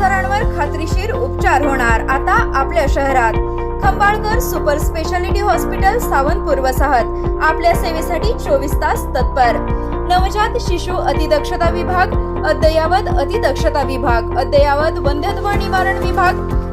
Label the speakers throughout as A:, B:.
A: आजारांवर खात्रीशीर उपचार होणार. आता आपल्या शहरात. Khambalkar super speciality hospital Sawantpur वसाहत. आपल्या सेवेसाठी चोवीस तास तत्पर. नवजात शिशु अतिदक्षता विभाग अद्ययावत अतिदक्षता विभाग अद्ययावत वंध्यत्व निवारण विभाग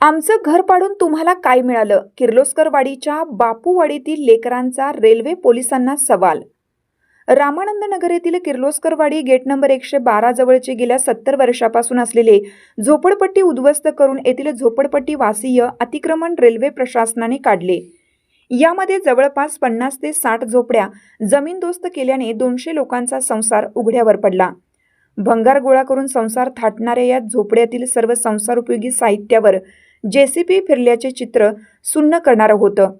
B: आमचं घर पाडून तुम्हाला काय मिळालं? किर्लोस्करवाडीच्या बापूवाडीतील लेकरांचा रेल्वे पोलिसांना सवाल. रामानंद नगर येथील किर्लोस्करवाडी गेट नंबर एकशे बारा जवळचे गेल्या सत्तर वर्षापासून असलेले झोपडपट्टी उद्ध्वस्त करून येथील झोपडपट्टी वासीय अतिक्रमण रेल्वे प्रशासनाने काढले. यामध्ये जवळपास पन्नास ते साठ झोपड्या जमीनदोस्त केल्याने दोनशे लोकांचा संसार उघड्यावर पडला. भंगार गोळा करून संसार थाटणाऱ्या या झोपड्यातील सर्व संसारोपयोगी साहित्यावर जेसीपी फिरल्याचे चित्र सुन्न करणारं होतं.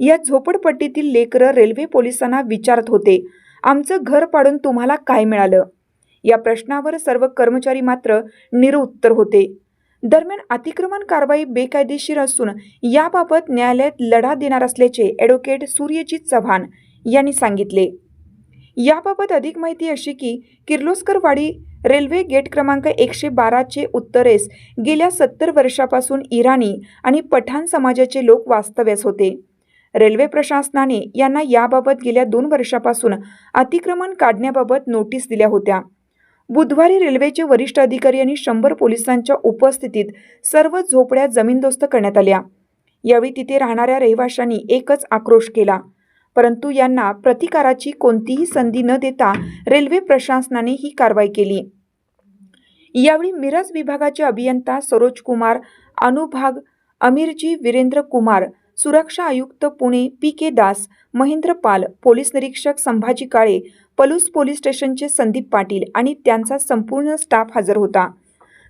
B: या झोपडपट्टीतील लेकरं रेल्वे पोलिसांना विचारत होते आमचं घर पाडून तुम्हाला काय मिळालं? या प्रश्नावर सर्व कर्मचारी मात्र निरुत्तर होते. दरम्यान अतिक्रमण कारवाई बेकायदेशीर असून याबाबत न्यायालयात लढा देणार असल्याचे ॲडव्होकेट सूर्यजित चव्हाण यांनी सांगितले. याबाबत अधिक माहिती अशी की किर्लोस्करवाडी रेल्वे गेट क्रमांक एकशे बाराचे उत्तरेस गेल्या सत्तर वर्षापासून इराणी आणि पठाण समाजाचे लोक वास्तव्यास होते. रेल्वे प्रशासनाने यांना याबाबत गेल्या दोन वर्षापासून अतिक्रमण काढण्याबाबत नोटीस दिल्या होत्या. बुधवारी रेल्वेचे वरिष्ठ अधिकारी आणि शंभर पोलिसांच्या उपस्थितीत सर्व झोपड्या जमीनदोस्त करण्यात आल्या. यावेळी तिथे राहणाऱ्या रहिवाशांनी एकच आक्रोश केला. परंतु यांना प्रतिकाराची कोणतीही संधी न देता रेल्वे प्रशासनाने ही कारवाई केली. यावेळी मिरज विभागाचे अभियंता सरोज कुमार अनुभाग अमीरजी वीरेंद्र कुमार सुरक्षा आयुक्त Pune P K Das Mahendra Pal police निरीक्षक संभाजी काळे पलूस पोलीस स्टेशनचे संदीप पाटील आणि त्यांचा संपूर्ण स्टाफ हजर होता.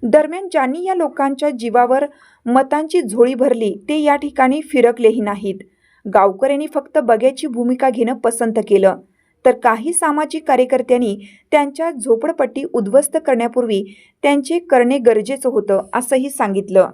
B: दरम्यान ज्यांनी या लोकांच्या जीवावर मतांची झोळी भरली ते या ठिकाणी फिरकलेही नाहीत. गावकऱ्यांनी फक्त बघ्याची भूमिका घेणं पसंत केलं. तर काही सामाजिक कार्यकर्त्यांनी त्यांच्या झोपडपट्टी उद्ध्वस्त करण्यापूर्वी त्यांचे करणे गरजेचं होतं असंही सांगितलं.